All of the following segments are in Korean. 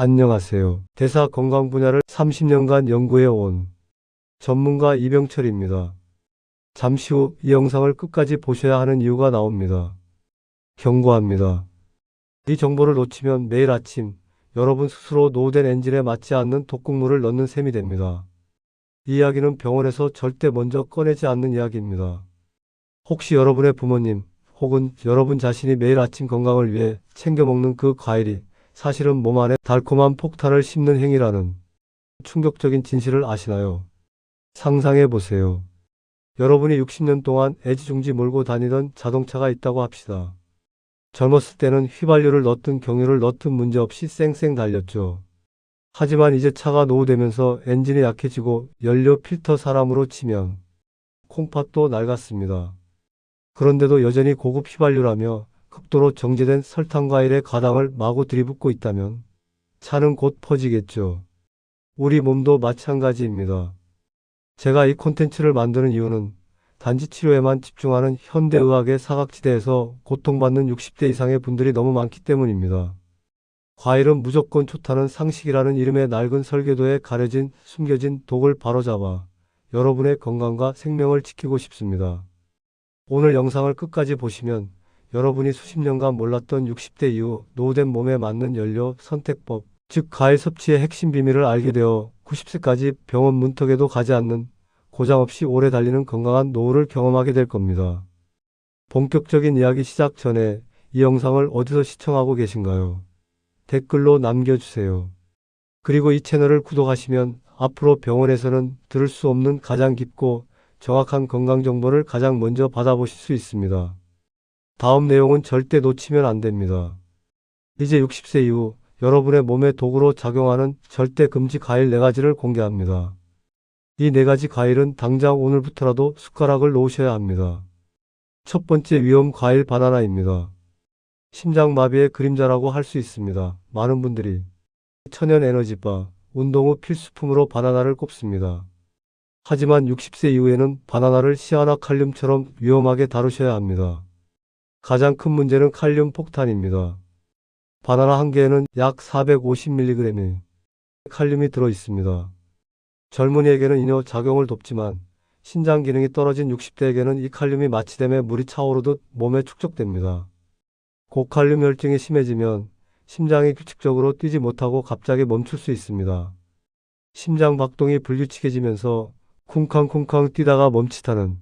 안녕하세요. 대사 건강 분야를 30년간 연구해 온 전문가 이병철입니다. 잠시 후 이 영상을 끝까지 보셔야 하는 이유가 나옵니다. 경고합니다. 이 정보를 놓치면 매일 아침 여러분 스스로 노후된 엔진에 맞지 않는 독극물을 넣는 셈이 됩니다. 이 이야기는 병원에서 절대 먼저 꺼내지 않는 이야기입니다. 혹시 여러분의 부모님 혹은 여러분 자신이 매일 아침 건강을 위해 챙겨 먹는 그 과일이 사실은 몸 안에 달콤한 폭탄을 심는 행위라는 충격적인 진실을 아시나요? 상상해 보세요. 여러분이 60년 동안 애지중지 몰고 다니던 자동차가 있다고 합시다. 젊었을 때는 휘발유를 넣든 경유를 넣든 문제없이 쌩쌩 달렸죠. 하지만 이제 차가 노후되면서 엔진이 약해지고 연료 필터 사람으로 치면 콩팥도 낡았습니다. 그런데도 여전히 고급 휘발유라며 극도로 정제된 설탕 과일의 가당을 마구 들이붓고 있다면 차는 곧 퍼지겠죠. 우리 몸도 마찬가지입니다. 제가 이 콘텐츠를 만드는 이유는 단지 치료에만 집중하는 현대의학의 사각지대에서 고통받는 60대 이상의 분들이 너무 많기 때문입니다. 과일은 무조건 좋다는 상식이라는 이름의 낡은 설계도에 가려진 숨겨진 독을 바로잡아 여러분의 건강과 생명을 지키고 싶습니다. 오늘 영상을 끝까지 보시면 여러분이 수십 년간 몰랐던 60대 이후 노후된 몸에 맞는 연료 선택법, 즉 과일 섭취의 핵심 비밀을 알게 되어 90세까지 병원 문턱에도 가지 않는 고장 없이 오래 달리는 건강한 노후를 경험하게 될 겁니다. 본격적인 이야기 시작 전에 이 영상을 어디서 시청하고 계신가요? 댓글로 남겨주세요. 그리고 이 채널을 구독하시면 앞으로 병원에서는 들을 수 없는 가장 깊고 정확한 건강 정보를 가장 먼저 받아보실 수 있습니다. 다음 내용은 절대 놓치면 안 됩니다. 이제 60세 이후 여러분의 몸에 독으로 작용하는 절대 금지 과일 4가지를 공개합니다. 이 4가지 과일은 당장 오늘부터라도 숟가락을 놓으셔야 합니다. 첫 번째 위험 과일 바나나입니다. 심장마비의 그림자라고 할 수 있습니다. 많은 분들이 천연 에너지바, 운동 후 필수품으로 바나나를 꼽습니다. 하지만 60세 이후에는 바나나를 시아나 칼륨처럼 위험하게 다루셔야 합니다. 가장 큰 문제는 칼륨 폭탄입니다. 바나나 한 개에는 약 450mg의 칼륨이 들어 있습니다. 젊은이에게는 이뇨 작용을 돕지만 신장 기능이 떨어진 60대에게는 이 칼륨이 마취됨에 물이 차오르듯 몸에 축적됩니다. 고칼륨 혈증이 심해지면 심장이 규칙적으로 뛰지 못하고 갑자기 멈출 수 있습니다. 심장 박동이 불규칙해지면서 쿵쾅쿵쾅 뛰다가 멈칫하는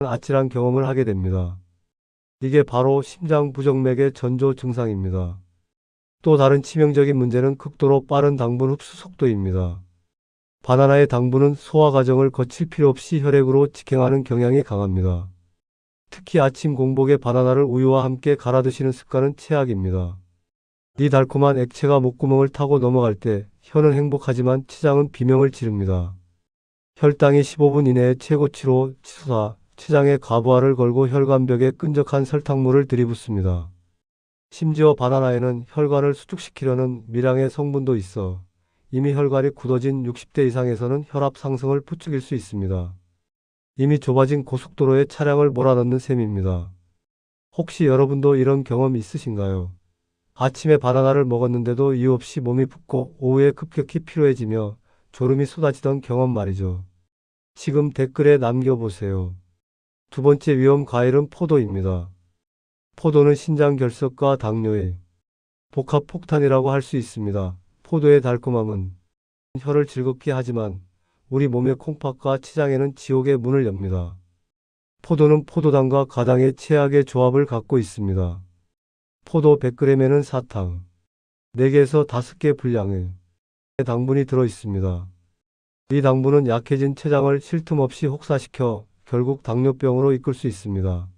아찔한 경험을 하게 됩니다. 이게 바로 심장 부정맥의 전조 증상입니다. 또 다른 치명적인 문제는 극도로 빠른 당분 흡수 속도입니다. 바나나의 당분은 소화 과정을 거칠 필요 없이 혈액으로 직행하는 경향이 강합니다. 특히 아침 공복에 바나나를 우유와 함께 갈아 드시는 습관은 최악입니다. 이 달콤한 액체가 목구멍을 타고 넘어갈 때 혀는 행복하지만 치장은 비명을 지릅니다. 혈당이 15분 이내에 최고치로 치솟아 췌장에 과부하를 걸고 혈관벽에 끈적한 설탕물을 들이붓습니다. 심지어 바나나에는 혈관을 수축시키려는 미량의 성분도 있어 이미 혈관이 굳어진 60대 이상에서는 혈압 상승을 부추길 수 있습니다. 이미 좁아진 고속도로에 차량을 몰아넣는 셈입니다. 혹시 여러분도 이런 경험 있으신가요? 아침에 바나나를 먹었는데도 이유 없이 몸이 붓고 오후에 급격히 피로해지며 졸음이 쏟아지던 경험 말이죠. 지금 댓글에 남겨보세요. 두 번째 위험 과일은 포도입니다. 포도는 신장 결석과 당뇨의 복합 폭탄이라고 할 수 있습니다. 포도의 달콤함은 혀를 즐겁게 하지만 우리 몸의 콩팥과 치장에는 지옥의 문을 엽니다. 포도는 포도당과 가당의 최악의 조합을 갖고 있습니다. 포도 100g에는 사탕, 4개에서 5개 분량의 당분이 들어 있습니다. 이 당분은 약해진 췌장을 쉴 틈 없이 혹사시켜 결국 당뇨병으로 이끌 수 있습니다.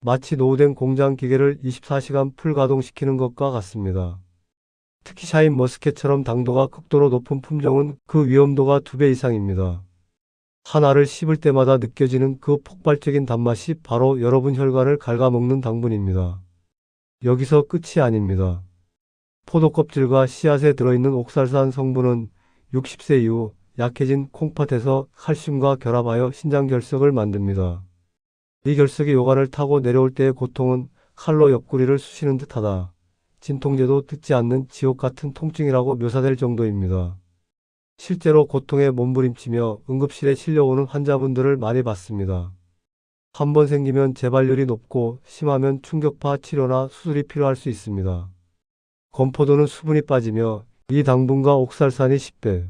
마치 노후된 공장 기계를 24시간 풀가동시키는 것과 같습니다. 특히 샤인 머스켓처럼 당도가 극도로 높은 품종은 그 위험도가 두배 이상입니다. 하나를 씹을 때마다 느껴지는 그 폭발적인 단맛이 바로 여러분 혈관을 갉아먹는 당분입니다. 여기서 끝이 아닙니다. 포도 껍질과 씨앗에 들어있는 옥살산 성분은 60세 이후 약해진 콩팥에서 칼슘과 결합하여 신장 결석을 만듭니다. 이 결석이 요관을 타고 내려올 때의 고통은 칼로 옆구리를 쑤시는 듯하다. 진통제도 듣지 않는 지옥 같은 통증이라고 묘사될 정도입니다. 실제로 고통에 몸부림치며 응급실에 실려오는 환자분들을 많이 봤습니다. 한 번 생기면 재발률이 높고 심하면 충격파 치료나 수술이 필요할 수 있습니다. 건포도는 수분이 빠지며 이 당분과 옥살산이 10배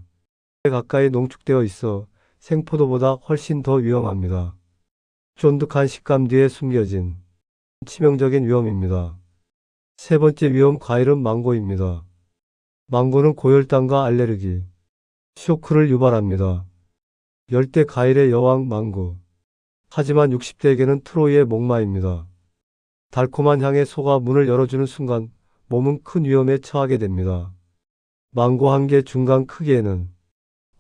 가까이 농축되어 있어 생포도보다 훨씬 더 위험합니다. 쫀득한 식감 뒤에 숨겨진 치명적인 위험입니다. 세 번째 위험 과일은 망고입니다. 망고는 고혈당과 알레르기, 쇼크를 유발합니다. 열대 과일의 여왕 망고. 하지만 60대에게는 트로이의 목마입니다. 달콤한 향에 속아 문을 열어주는 순간 몸은 큰 위험에 처하게 됩니다. 망고 한 개 중간 크기에는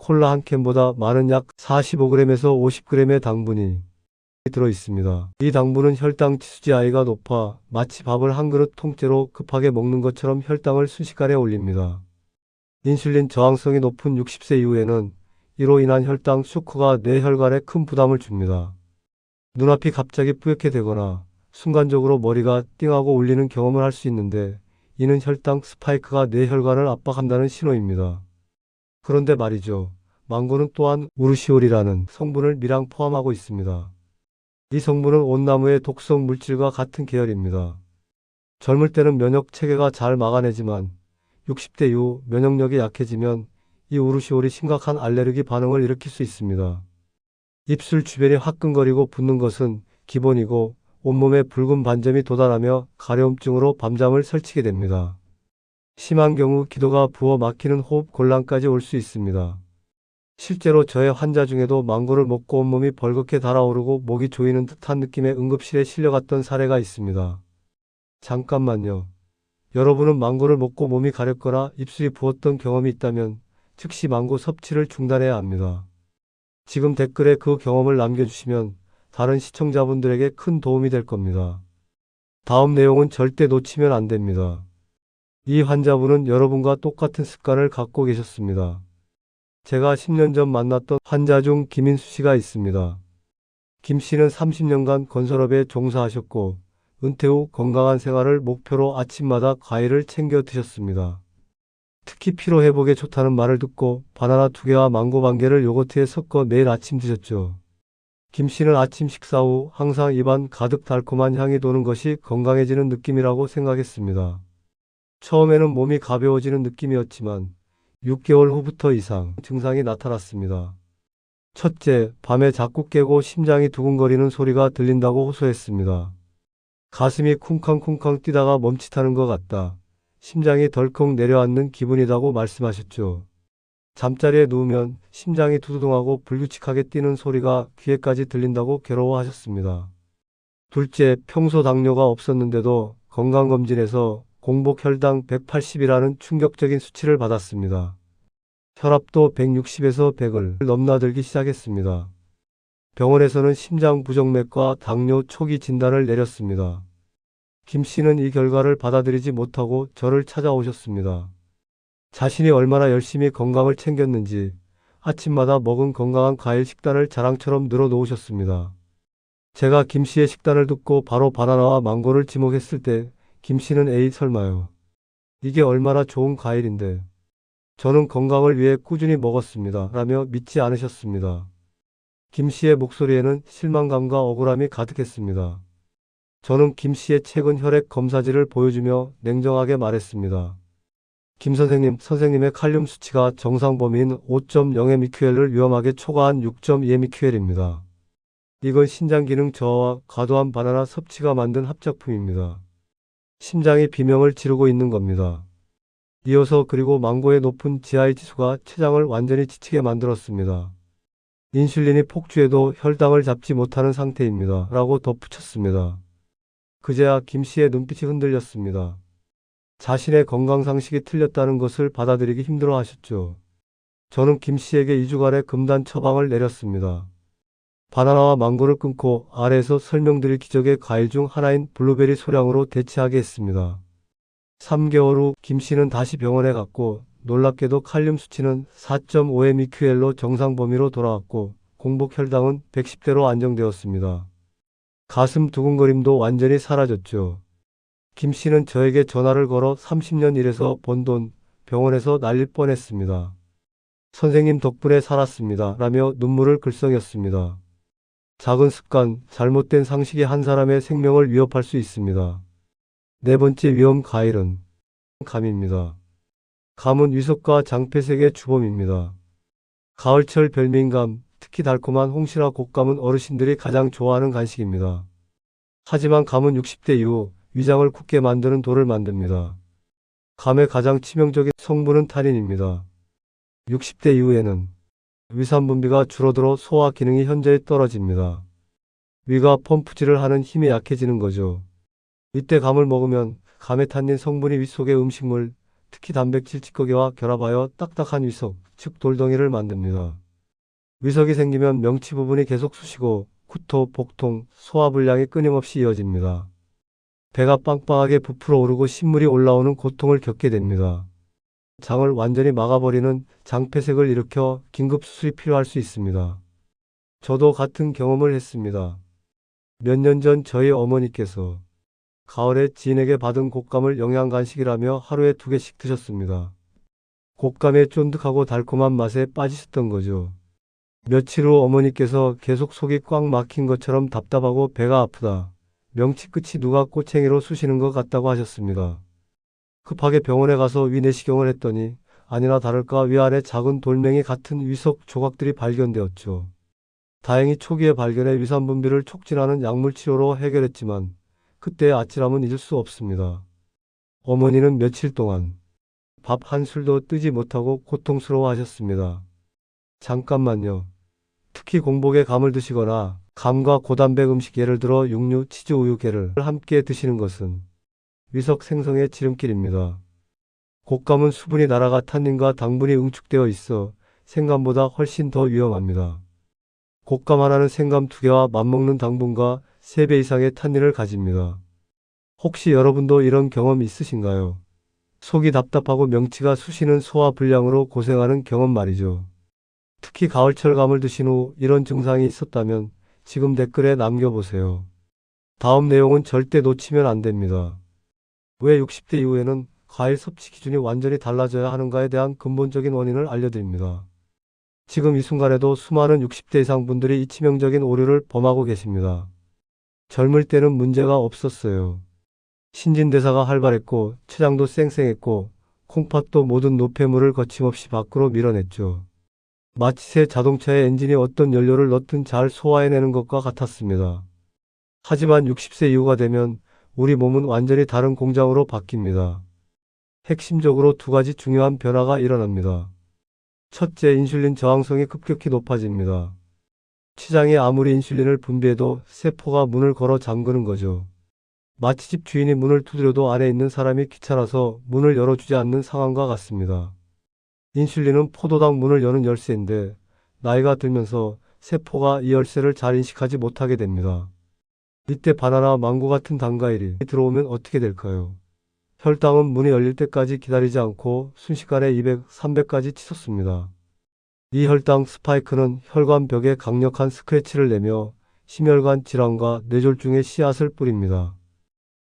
콜라 한 캔보다 많은 약 45g에서 50g의 당분이 들어 있습니다. 이 당분은 혈당 치수지 아이가 높아 마치 밥을 한 그릇 통째로 급하게 먹는 것처럼 혈당을 순식간에 올립니다. 인슐린 저항성이 높은 60세 이후에는 이로 인한 혈당 쇼크가 뇌 혈관에 큰 부담을 줍니다. 눈앞이 갑자기 뿌옇게 되거나 순간적으로 머리가 띵하고 울리는 경험을 할 수 있는데 이는 혈당 스파이크가 뇌 혈관을 압박한다는 신호입니다. 그런데 말이죠. 망고는 또한 우르시올이라는 성분을 미량 포함하고 있습니다. 이 성분은 온나무의 독성 물질과 같은 계열입니다. 젊을 때는 면역 체계가 잘 막아내지만 60대 이후 면역력이 약해지면 이 우르시올이 심각한 알레르기 반응을 일으킬 수 있습니다. 입술 주변이 화끈거리고 붓는 것은 기본이고 온몸에 붉은 반점이 돋아나며 가려움증으로 밤잠을 설치게 됩니다. 심한 경우 기도가 부어 막히는 호흡 곤란까지 올 수 있습니다. 실제로 저의 환자 중에도 망고를 먹고 온몸이 벌겋게 달아오르고 목이 조이는 듯한 느낌의 응급실에 실려갔던 사례가 있습니다. 잠깐만요. 여러분은 망고를 먹고 몸이 가렵거나 입술이 부었던 경험이 있다면 즉시 망고 섭취를 중단해야 합니다. 지금 댓글에 그 경험을 남겨주시면 다른 시청자분들에게 큰 도움이 될 겁니다. 다음 내용은 절대 놓치면 안 됩니다. 이 환자분은 여러분과 똑같은 습관을 갖고 계셨습니다. 제가 10년 전 만났던 환자 중 김인수 씨가 있습니다. 김 씨는 30년간 건설업에 종사하셨고 은퇴 후 건강한 생활을 목표로 아침마다 과일을 챙겨 드셨습니다. 특히 피로 회복에 좋다는 말을 듣고 바나나 두 개와 망고 반 개를 요거트에 섞어 매일 아침 드셨죠. 김 씨는 아침 식사 후 항상 입안 가득 달콤한 향이 도는 것이 건강해지는 느낌이라고 생각했습니다. 처음에는 몸이 가벼워지는 느낌이었지만 6개월 후부터 이상 증상이 나타났습니다. 첫째, 밤에 자꾸 깨고 심장이 두근거리는 소리가 들린다고 호소했습니다. 가슴이 쿵쾅쿵쾅 뛰다가 멈칫하는 것 같다. 심장이 덜컥 내려앉는 기분이라고 말씀하셨죠. 잠자리에 누우면 심장이 두두둥하고 불규칙하게 뛰는 소리가 귀에까지 들린다고 괴로워하셨습니다. 둘째, 평소 당뇨가 없었는데도 건강검진에서 공복 혈당 180이라는 충격적인 수치를 받았습니다. 혈압도 160에서 100을 넘나들기 시작했습니다. 병원에서는 심장 부정맥과 당뇨 초기 진단을 내렸습니다. 김 씨는 이 결과를 받아들이지 못하고 저를 찾아오셨습니다. 자신이 얼마나 열심히 건강을 챙겼는지 아침마다 먹은 건강한 과일 식단을 자랑처럼 늘어놓으셨습니다. 제가 김 씨의 식단을 듣고 바로 바나나와 망고를 지목했을 때 김 씨는 에이 설마요. 이게 얼마나 좋은 과일인데. 저는 건강을 위해 꾸준히 먹었습니다. 라며 믿지 않으셨습니다. 김 씨의 목소리에는 실망감과 억울함이 가득했습니다. 저는 김 씨의 최근 혈액 검사지를 보여주며 냉정하게 말했습니다. 김 선생님, 선생님의 칼륨 수치가 정상 범위인 5.0mql을 위험하게 초과한 6.2mql입니다. 이건 신장 기능 저하와 과도한 바나나 섭취가 만든 합작품입니다. 심장이 비명을 지르고 있는 겁니다. 이어서 그리고 망고의 높은 GI 지수가 췌장을 완전히 지치게 만들었습니다. 인슐린이 폭주해도 혈당을 잡지 못하는 상태입니다. 라고 덧붙였습니다. 그제야 김 씨의 눈빛이 흔들렸습니다. 자신의 건강 상식이 틀렸다는 것을 받아들이기 힘들어 하셨죠. 저는 김 씨에게 2주간의 금단 처방을 내렸습니다. 바나나와 망고를 끊고 아래에서 설명드릴 기적의 과일 중 하나인 블루베리 소량으로 대체하게 했습니다. 3개월 후 김 씨는 다시 병원에 갔고 놀랍게도 칼륨 수치는 4.5mql로 정상 범위로 돌아왔고 공복 혈당은 110대로 안정되었습니다. 가슴 두근거림도 완전히 사라졌죠. 김 씨는 저에게 전화를 걸어 30년 일해서 번 돈 병원에서 날릴 뻔했습니다. 선생님 덕분에 살았습니다. 라며 눈물을 글썽였습니다. 작은 습관, 잘못된 상식이 한 사람의 생명을 위협할 수 있습니다. 네 번째 위험 가일은 감입니다. 감은 위석과 장폐색의 주범입니다. 가을철 별미인감, 특히 달콤한 홍시라 곶감은 어르신들이 가장 좋아하는 간식입니다. 하지만 감은 60대 이후 위장을 굳게 만드는 돌을 만듭니다. 감의 가장 치명적인 성분은 탄닌입니다. 60대 이후에는 위산 분비가 줄어들어 소화 기능이 현저히 떨어집니다. 위가 펌프질을 하는 힘이 약해지는 거죠. 이때 감을 먹으면 감의 탄닌 성분이 위 속의 음식물, 특히 단백질 찌꺼기와 결합하여 딱딱한 위석, 즉 돌덩이를 만듭니다. 위석이 생기면 명치 부분이 계속 쑤시고 구토, 복통, 소화불량이 끊임없이 이어집니다. 배가 빵빵하게 부풀어 오르고 신물이 올라오는 고통을 겪게 됩니다. 장을 완전히 막아버리는 장폐색을 일으켜 긴급 수술이 필요할 수 있습니다. 저도 같은 경험을 했습니다. 몇 년 전 저희 어머니께서 가을에 지인에게 받은 곶감을 영양간식이라며 하루에 두 개씩 드셨습니다. 곶감의 쫀득하고 달콤한 맛에 빠지셨던 거죠. 며칠 후 어머니께서 계속 속이 꽉 막힌 것처럼 답답하고 배가 아프다. 명치 끝이 누가 꼬챙이로 쑤시는 것 같다고 하셨습니다. 급하게 병원에 가서 위내시경을 했더니 아니나 다를까 위안에 작은 돌멩이 같은 위석 조각들이 발견되었죠. 다행히 초기에 발견해 위산 분비를 촉진하는 약물 치료로 해결했지만 그때의 아찔함은 잊을 수 없습니다. 어머니는 며칠 동안 밥 한 술도 뜨지 못하고 고통스러워 하셨습니다. 잠깐만요. 특히 공복에 감을 드시거나 감과 고단백 음식 예를 들어 육류, 치즈, 우유계를 함께 드시는 것은 위석 생성의 지름길입니다. 곶감은 수분이 날아가 탄닌과 당분이 응축되어 있어 생감보다 훨씬 더 위험합니다. 곶감 하나는 생감 두 개와 맞먹는 당분과 3배 이상의 탄닌을 가집니다. 혹시 여러분도 이런 경험 있으신가요? 속이 답답하고 명치가 쑤시는 소화 불량으로 고생하는 경험 말이죠. 특히 가을철 감을 드신 후 이런 증상이 있었다면 지금 댓글에 남겨보세요. 다음 내용은 절대 놓치면 안 됩니다. 왜 60대 이후에는 과일 섭취 기준이 완전히 달라져야 하는가에 대한 근본적인 원인을 알려드립니다. 지금 이 순간에도 수많은 60대 이상 분들이 이 치명적인 오류를 범하고 계십니다. 젊을 때는 문제가 없었어요. 신진대사가 활발했고 췌장도 쌩쌩했고 콩팥도 모든 노폐물을 거침없이 밖으로 밀어냈죠. 마치 새 자동차의 엔진이 어떤 연료를 넣든 잘 소화해내는 것과 같았습니다. 하지만 60세 이후가 되면 우리 몸은 완전히 다른 공장으로 바뀝니다. 핵심적으로 두 가지 중요한 변화가 일어납니다. 첫째, 인슐린 저항성이 급격히 높아집니다. 치장이 아무리 인슐린을 분비해도 세포가 문을 걸어 잠그는 거죠. 마치 집 주인이 문을 두드려도 안에 있는 사람이 귀찮아서 문을 열어주지 않는 상황과 같습니다. 인슐린은 포도당 문을 여는 열쇠인데 나이가 들면서 세포가 이 열쇠를 잘 인식하지 못하게 됩니다. 이때 바나나, 망고 같은 당과일이 들어오면 어떻게 될까요? 혈당은 문이 열릴 때까지 기다리지 않고 순식간에 200, 300까지 치솟습니다. 이 혈당 스파이크는 혈관벽에 강력한 스크래치를 내며 심혈관 질환과 뇌졸중의 씨앗을 뿌립니다.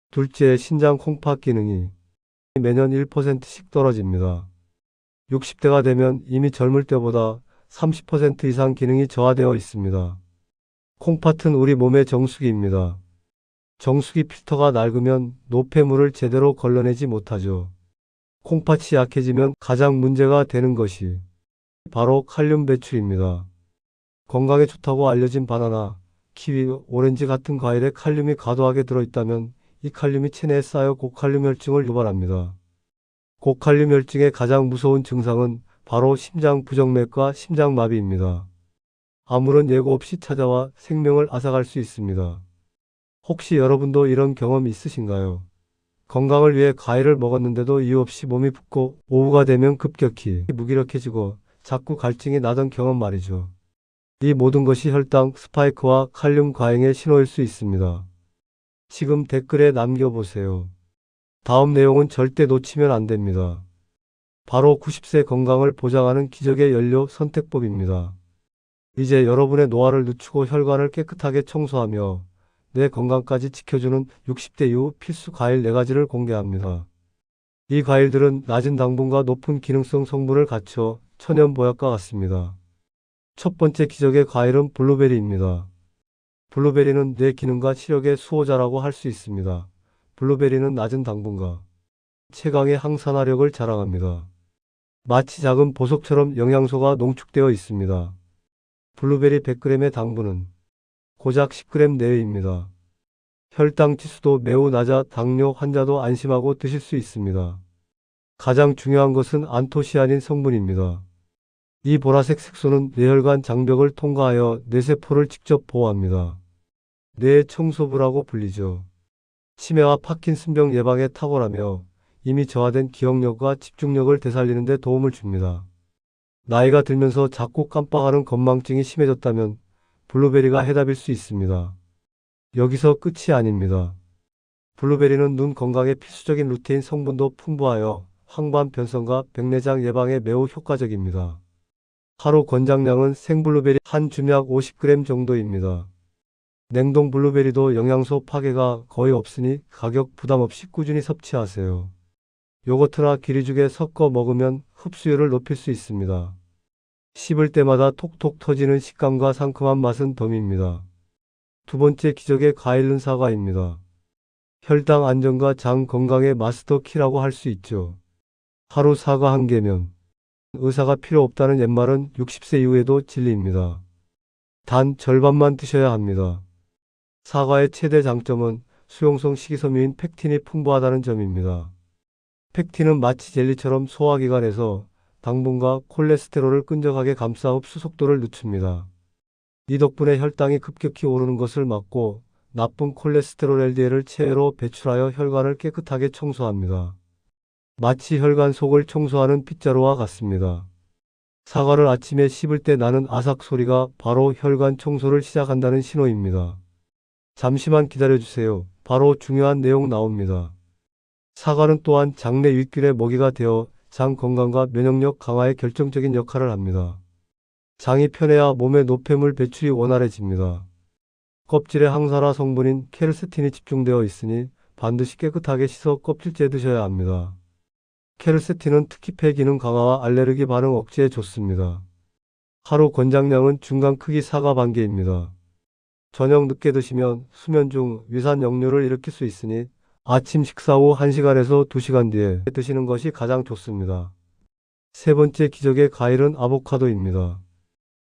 둘째, 신장 콩팥 기능이 매년 1%씩 떨어집니다. 60대가 되면 이미 젊을 때보다 30% 이상 기능이 저하되어 있습니다. 콩팥은 우리 몸의 정수기입니다. 정수기 필터가 낡으면 노폐물을 제대로 걸러내지 못하죠. 콩팥이 약해지면 가장 문제가 되는 것이 바로 칼륨 배출입니다. 건강에 좋다고 알려진 바나나, 키위, 오렌지 같은 과일에 칼륨이 과도하게 들어있다면 이 칼륨이 체내에 쌓여 고칼륨 혈증을 유발합니다. 고칼륨 혈증의 가장 무서운 증상은 바로 심장 부정맥과 심장마비입니다. 아무런 예고 없이 찾아와 생명을 앗아갈 수 있습니다. 혹시 여러분도 이런 경험 있으신가요? 건강을 위해 과일을 먹었는데도 이유 없이 몸이 붓고 오후가 되면 급격히 무기력해지고 자꾸 갈증이 나던 경험 말이죠. 이 모든 것이 혈당 스파이크와 칼륨 과잉의 신호일 수 있습니다. 지금 댓글에 남겨보세요. 다음 내용은 절대 놓치면 안 됩니다. 바로 90세 건강을 보장하는 기적의 연료 선택법입니다. 이제 여러분의 노화를 늦추고 혈관을 깨끗하게 청소하며 내 건강까지 지켜주는 60대 이후 필수 과일 4가지를 공개합니다. 이 과일들은 낮은 당분과 높은 기능성 성분을 갖춰 천연 보약과 같습니다. 첫 번째 기적의 과일은 블루베리입니다. 블루베리는 뇌 기능과 시력의 수호자라고 할 수 있습니다. 블루베리는 낮은 당분과 최강의 항산화력을 자랑합니다. 마치 작은 보석처럼 영양소가 농축되어 있습니다. 블루베리 100g의 당분은 고작 10g 내외입니다. 혈당 지수도 매우 낮아 당뇨 환자도 안심하고 드실 수 있습니다. 가장 중요한 것은 안토시아닌 성분입니다. 이 보라색 색소는 뇌혈관 장벽을 통과하여 뇌세포를 직접 보호합니다. 뇌의 청소부라고 불리죠. 치매와 파킨슨병 예방에 탁월하며 이미 저하된 기억력과 집중력을 되살리는 데 도움을 줍니다. 나이가 들면서 자꾸 깜빡하는 건망증이 심해졌다면 블루베리가 해답일 수 있습니다. 여기서 끝이 아닙니다. 블루베리는 눈 건강에 필수적인 루테인 성분도 풍부하여 황반 변성과 백내장 예방에 매우 효과적입니다. 하루 권장량은 생블루베리 한 주약 50g 정도입니다. 냉동 블루베리도 영양소 파괴가 거의 없으니 가격 부담 없이 꾸준히 섭취하세요. 요거트나 기리죽에 섞어 먹으면 흡수율을 높일 수 있습니다. 씹을 때마다 톡톡 터지는 식감과 상큼한 맛은 덤입니다. 두 번째 기적의 과일은 사과입니다. 혈당 안정과 장 건강의 마스터 키라고 할 수 있죠. 하루 사과 한 개면 의사가 필요 없다는 옛말은 60세 이후에도 진리입니다. 단 절반만 드셔야 합니다. 사과의 최대 장점은 수용성 식이섬유인 팩틴이 풍부하다는 점입니다. 팩틴은 마치 젤리처럼 소화기관에서 당분과 콜레스테롤을 끈적하게 감싸 흡수 속도를 늦춥니다. 이 덕분에 혈당이 급격히 오르는 것을 막고 나쁜 콜레스테롤 LDL을 체외로 배출하여 혈관을 깨끗하게 청소합니다. 마치 혈관 속을 청소하는 빗자루와 같습니다. 사과를 아침에 씹을 때 나는 아삭 소리가 바로 혈관 청소를 시작한다는 신호입니다. 잠시만 기다려주세요. 바로 중요한 내용 나옵니다. 사과는 또한 장내 윗균의 먹이가 되어 장 건강과 면역력 강화에 결정적인 역할을 합니다. 장이 편해야 몸의 노폐물 배출이 원활해집니다. 껍질에 항산화 성분인 케르세틴이 집중되어 있으니 반드시 깨끗하게 씻어 껍질째 드셔야 합니다. 케르세틴은 특히 폐 기능 강화와 알레르기 반응 억제에 좋습니다. 하루 권장량은 중간 크기 사과 반 개입니다. 저녁 늦게 드시면 수면 중 위산 역류를 일으킬 수 있으니 아침 식사 후 1시간에서 2시간 뒤에 드시는 것이 가장 좋습니다. 세 번째 기적의 과일은 아보카도입니다.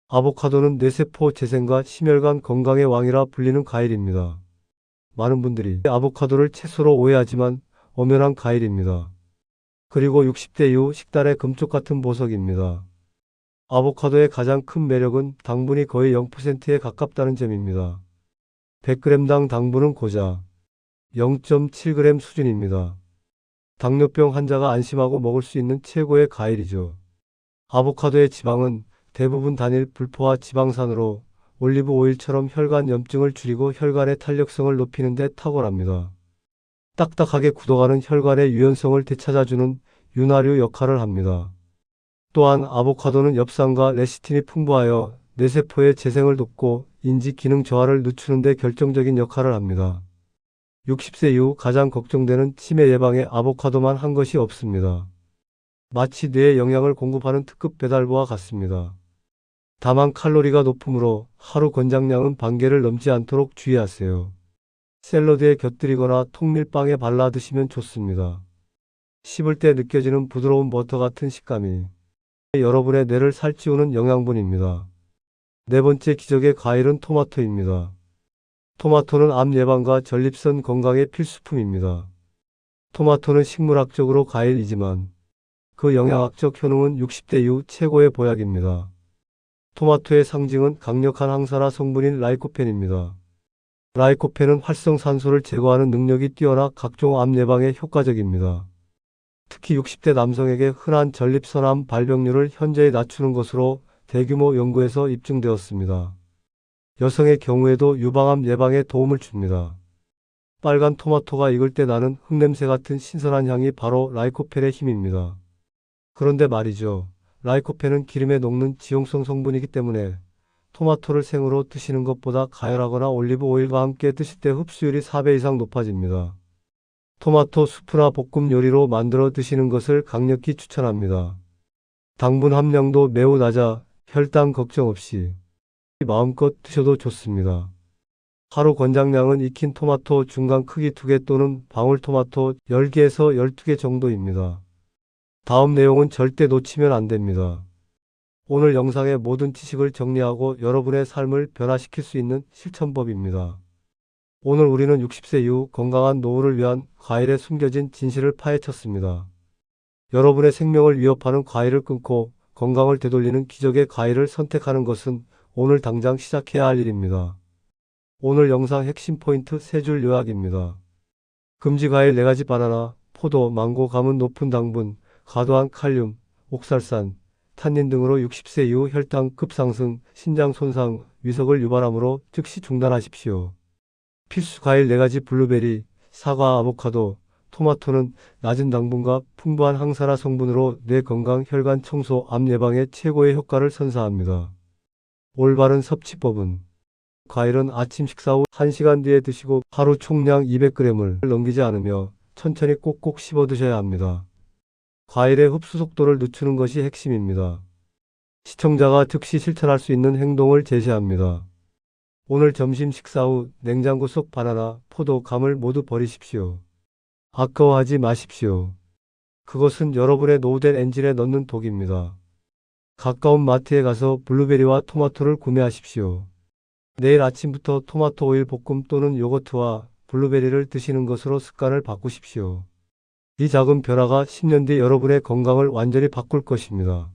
아보카도는 뇌세포 재생과 심혈관 건강의 왕이라 불리는 과일입니다. 많은 분들이 아보카도를 채소로 오해하지만 엄연한 과일입니다. 그리고 60대 이후 식단의 금쪽 같은 보석입니다. 아보카도의 가장 큰 매력은 당분이 거의 0%에 가깝다는 점입니다. 100g당 당분은 고작 0.7g 수준입니다. 당뇨병 환자가 안심하고 먹을 수 있는 최고의 과일이죠. 아보카도의 지방은 대부분 단일 불포화 지방산으로 올리브 오일처럼 혈관 염증을 줄이고 혈관의 탄력성을 높이는 데 탁월합니다. 딱딱하게 굳어가는 혈관의 유연성을 되찾아주는 윤활유 역할을 합니다. 또한 아보카도는 엽산과 레시틴이 풍부하여 뇌세포의 재생을 돕고 인지 기능 저하를 늦추는 데 결정적인 역할을 합니다. 60세 이후 가장 걱정되는 치매 예방에 아보카도만 한 것이 없습니다. 마치 뇌에 영양을 공급하는 특급 배달부와 같습니다. 다만 칼로리가 높으므로 하루 권장량은 반 개를 넘지 않도록 주의하세요. 샐러드에 곁들이거나 통밀빵에 발라 드시면 좋습니다. 씹을 때 느껴지는 부드러운 버터 같은 식감이 여러분의 뇌를 살찌우는 영양분입니다. 네 번째 기적의 과일은 토마토입니다. 토마토는 암 예방과 전립선 건강의 필수품입니다. 토마토는 식물학적으로 과일이지만 그 영양학적 효능은 60대 이후 최고의 보약입니다. 토마토의 상징은 강력한 항산화 성분인 라이코펜입니다. 라이코펜은 활성산소를 제거하는 능력이 뛰어나 각종 암 예방에 효과적입니다. 특히 60대 남성에게 흔한 전립선암 발병률을 현저히 낮추는 것으로 대규모 연구에서 입증되었습니다. 여성의 경우에도 유방암 예방에 도움을 줍니다. 빨간 토마토가 익을 때 나는 흙냄새 같은 신선한 향이 바로 라이코펜의 힘입니다. 그런데 말이죠. 라이코펜은 기름에 녹는 지용성 성분이기 때문에 토마토를 생으로 드시는 것보다 가열하거나 올리브 오일과 함께 드실 때 흡수율이 4배 이상 높아집니다. 토마토 수프나 볶음 요리로 만들어 드시는 것을 강력히 추천합니다. 당분 함량도 매우 낮아 혈당 걱정 없이 마음껏 드셔도 좋습니다. 하루 권장량은 익힌 토마토 중간 크기 2개 또는 방울토마토 10개에서 12개 정도입니다. 다음 내용은 절대 놓치면 안 됩니다. 오늘 영상의 모든 지식을 정리하고 여러분의 삶을 변화시킬 수 있는 실천법입니다. 오늘 우리는 60세 이후 건강한 노후를 위한 과일에 숨겨진 진실을 파헤쳤습니다. 여러분의 생명을 위협하는 과일을 끊고 건강을 되돌리는 기적의 과일을 선택하는 것은 오늘 당장 시작해야 할 일입니다. 오늘 영상 핵심 포인트 3줄 요약입니다. 금지 과일 4가지 바나나, 포도, 망고, 감은 높은 당분, 과도한 칼륨, 옥살산, 탄닌 등으로 60세 이후 혈당 급상승, 신장 손상, 위석을 유발하므로 즉시 중단하십시오. 필수 과일 4가지 블루베리, 사과, 아보카도, 토마토는 낮은 당분과 풍부한 항산화 성분으로 뇌 건강, 혈관 청소, 암 예방에 최고의 효과를 선사합니다. 올바른 섭취법은 과일은 아침 식사 후 1시간 뒤에 드시고 하루 총량 200g을 넘기지 않으며 천천히 꼭꼭 씹어 드셔야 합니다. 과일의 흡수 속도를 늦추는 것이 핵심입니다. 시청자가 즉시 실천할 수 있는 행동을 제시합니다. 오늘 점심 식사 후 냉장고 속 바나나, 포도, 감을 모두 버리십시오. 아까워하지 마십시오. 그것은 여러분의 노후된 엔진에 넣는 독입니다. 가까운 마트에 가서 블루베리와 토마토를 구매하십시오. 내일 아침부터 토마토 오일 볶음 또는 요거트와 블루베리를 드시는 것으로 습관을 바꾸십시오. 이 작은 변화가 10년 뒤 여러분의 건강을 완전히 바꿀 것입니다.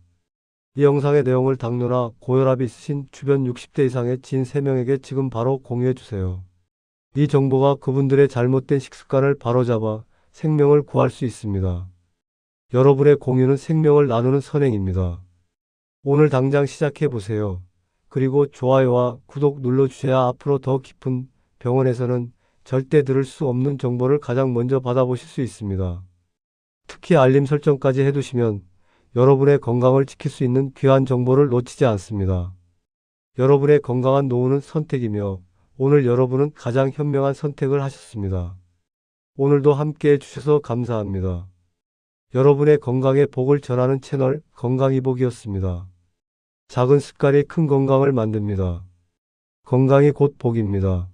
이 영상의 내용을 당뇨나 고혈압이 있으신 주변 60대 이상의 진 3명에게 지금 바로 공유해 주세요. 이 정보가 그분들의 잘못된 식습관을 바로잡아 생명을 구할 수 있습니다. 여러분의 공유는 생명을 나누는 선행입니다. 오늘 당장 시작해 보세요. 그리고 좋아요와 구독 눌러주셔야 앞으로 더 깊은 병원에서는 절대 들을 수 없는 정보를 가장 먼저 받아보실 수 있습니다. 특히 알림 설정까지 해두시면 여러분의 건강을 지킬 수 있는 귀한 정보를 놓치지 않습니다. 여러분의 건강한 노후는 선택이며 오늘 여러분은 가장 현명한 선택을 하셨습니다. 오늘도 함께 해주셔서 감사합니다. 여러분의 건강에 복을 전하는 채널 건강이복이었습니다. 작은 습관이 큰 건강을 만듭니다. 건강이 곧 복입니다.